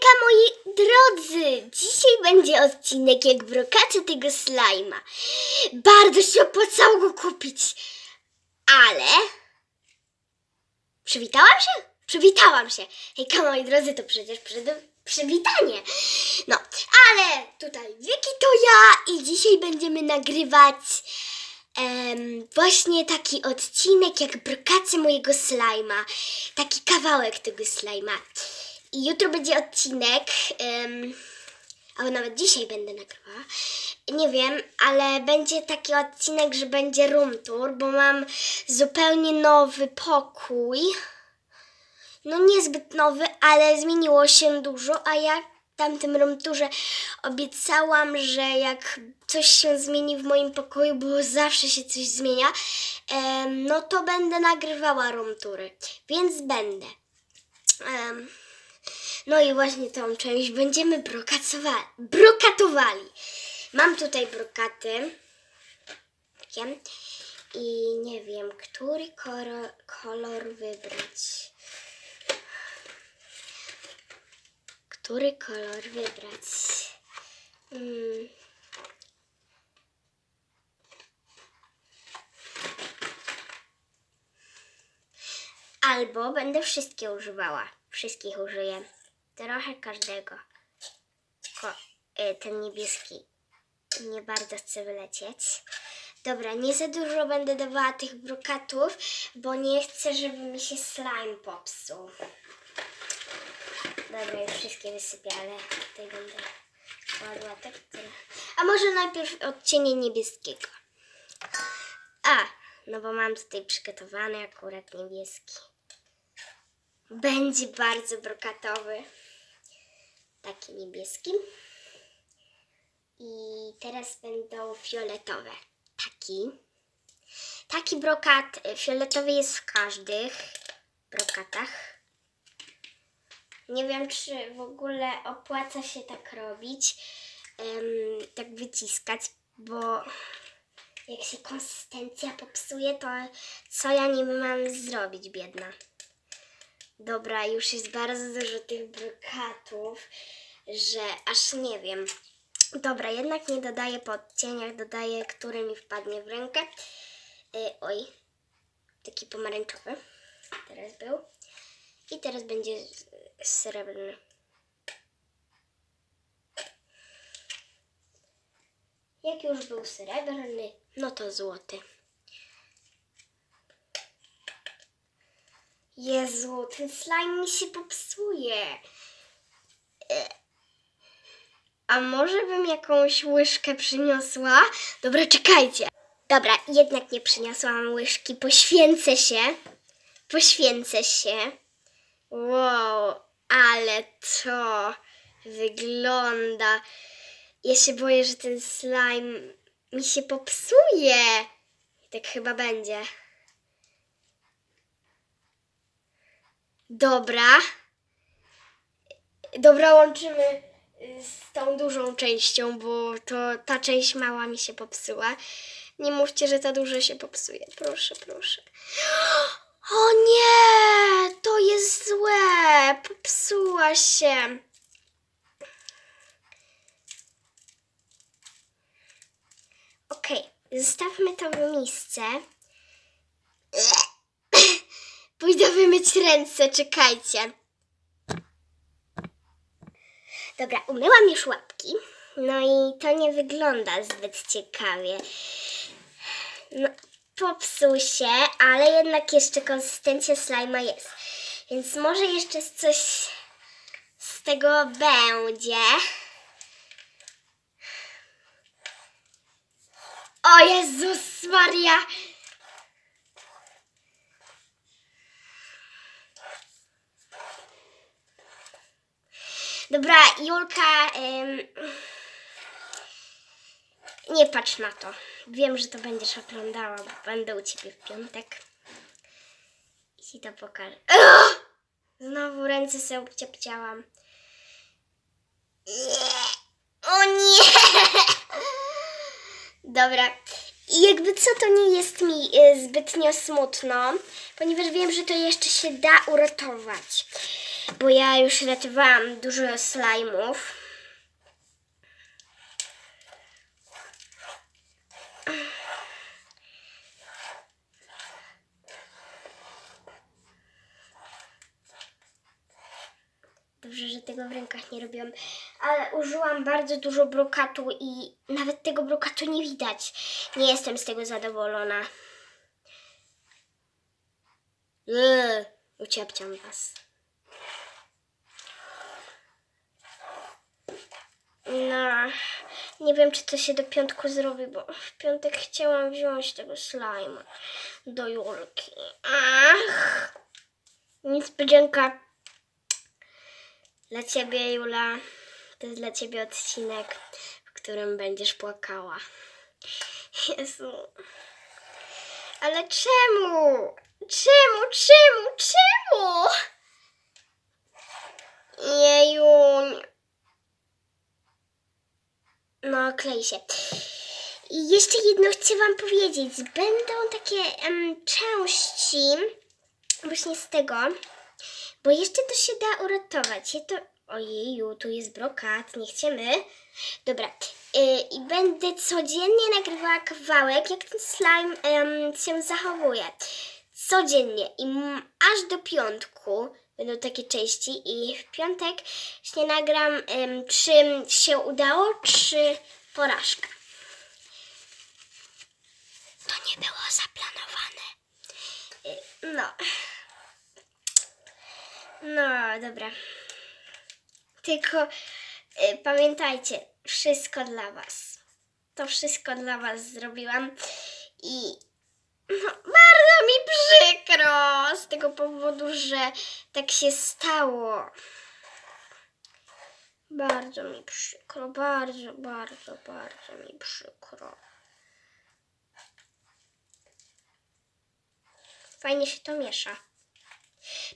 Hejka moi drodzy! Dzisiaj będzie odcinek jak brokacie tego slajma. Bardzo się opłacało go kupić. Ale... Przywitałam się? Przywitałam się. Hejka moi drodzy, to przecież przy- przywitanie. No, ale tutaj Wiki to ja i dzisiaj będziemy nagrywać właśnie taki odcinek jak brokacie mojego slajma. Taki kawałek tego slajma. Jutro będzie odcinek, um, albo nawet dzisiaj będę nagrywała. Nie wiem, ale będzie taki odcinek, że będzie room tour, bo mam zupełnie nowy pokój. No niezbyt nowy, ale zmieniło się dużo, a ja w tamtym room tourze obiecałam, że jak coś się zmieni w moim pokoju, bo zawsze się coś zmienia, em, no to będę nagrywała room toury, więc będę. Em, no i właśnie tą część będziemy brokatowali. Mam tutaj brokaty. I nie wiem, który kolor, wybrać. Który kolor wybrać? Mm. Albo będę wszystkie używała. Wszystkich użyję. Trochę każdego. Tylko y, ten niebieski nie bardzo chce wylecieć. Dobra, nie za dużo będę dawała tych brokatów, bo nie chcę, żeby mi się slime popsuł. Dobra, już wszystkie wysypię, ale tutaj będę kładła tak tyle. A może najpierw odcienie niebieskiego. A, no bo mam tutaj przygotowany akurat niebieski. Będzie bardzo brokatowy. Taki niebieski. I teraz będą fioletowe. Taki. Taki brokat y, fioletowy jest w każdych brokatach. Nie wiem, czy w ogóle opłaca się tak robić, em, tak wyciskać, bo jak się konsystencja popsuje, to co ja niby mam zrobić, biedna? Dobra, już jest bardzo dużo tych brokatów, że aż nie wiem. Dobra, jednak nie dodaję po odcieniach, dodaję, który mi wpadnie w rękę. Y, oj, taki pomarańczowy. Teraz był. I teraz będzie srebrny. Jak już był srebrny, no to złoty. Jezu, ten slime mi się popsuje. E, A może bym jakąś łyżkę przyniosła? Dobra, czekajcie. Dobra, jednak nie przyniosłam łyżki. Poświęcę się. Poświęcę się. Wow, ale to wygląda. Ja się boję, że ten slime mi się popsuje. I tak chyba będzie. Dobra. Dobra, łączymy y, z tą dużą częścią, bo to ta część mała mi się popsuła. Nie mówcie, że ta duża się popsuje. Proszę, proszę. O nie! To jest złe! Popsuła się. Okej, zostawmy to w miejsce. Pójdę wymyć ręce, czekajcie. Dobra, umyłam już łapki. No i to nie wygląda zbyt ciekawie. No, popsuł się, ale jednak jeszcze konsystencja slajma jest. Więc może jeszcze coś z tego będzie. O Jezus Maria! Dobra, Julka, em, nie patrz na to. Wiem, że to będziesz oglądała, bo będę u ciebie w piątek. I ci to pokażę. Znowu ręce sobie obciapciałam. O nie! Dobra. I jakby co, to nie jest mi y, zbytnio smutno, ponieważ wiem, że to jeszcze się da uratować. Bo ja już ratowałam dużo slajmów. Dobrze, że tego w rękach nie robiłam, ale użyłam bardzo dużo brokatu i nawet tego brokatu nie widać. Nie jestem z tego zadowolona. Eee, uciepciam was. Nie wiem, czy to się do piątku zrobi, bo w piątek chciałam wziąć tego slajma do Julki. Ach, niespodzianka dla ciebie, Jula. To jest dla ciebie odcinek, w którym będziesz płakała. Jezu. Ale czemu? Czemu, czemu, czemu? Jejuń. No, klei się. I jeszcze jedno chcę Wam powiedzieć. Będą takie em, części właśnie z tego, bo jeszcze to się da uratować. Ja to... Ojeju, tu jest brokat, nie chcemy. Dobra, y, i będę codziennie nagrywała kawałek, jak ten slime em, się zachowuje. Codziennie i aż do piątku będą takie części i w piątek się nagram, em, czy się udało, czy porażka. To nie było zaplanowane. Y, No. No, dobra. Tylko y, pamiętajcie, wszystko dla Was. To wszystko dla Was zrobiłam i bardzo mi przykro z tego powodu, że tak się stało. Bardzo mi przykro, bardzo, bardzo, bardzo mi przykro. Fajnie się to miesza.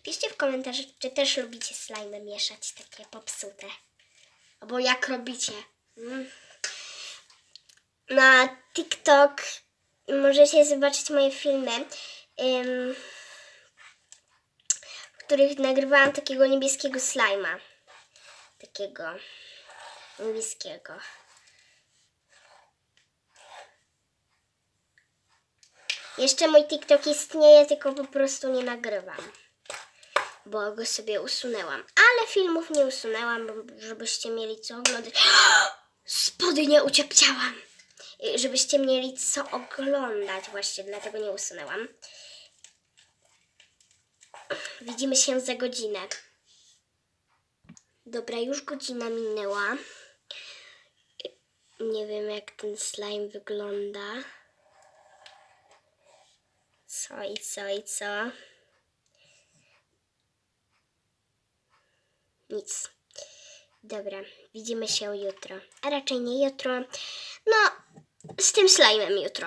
Piszcie w komentarzach, czy też lubicie slime mieszać, takie popsute. Albo jak robicie. Mm. Na TikTok możecie zobaczyć moje filmy, w których nagrywałam takiego niebieskiego slajma. Takiego niebieskiego. Jeszcze mój TikTok istnieje, tylko po prostu nie nagrywam bo go sobie usunęłam. Ale filmów nie usunęłam, żebyście mieli co oglądać. Spody nie uciepciałam. Y, Żebyście mieli co oglądać, właśnie dlatego nie usunęłam. Widzimy się za godzinę. Dobra, już godzina minęła. Nie wiem, jak ten slime wygląda. Co i co i co. Nic. Dobra, widzimy się jutro. A raczej nie jutro. No, z tym slajmem jutro.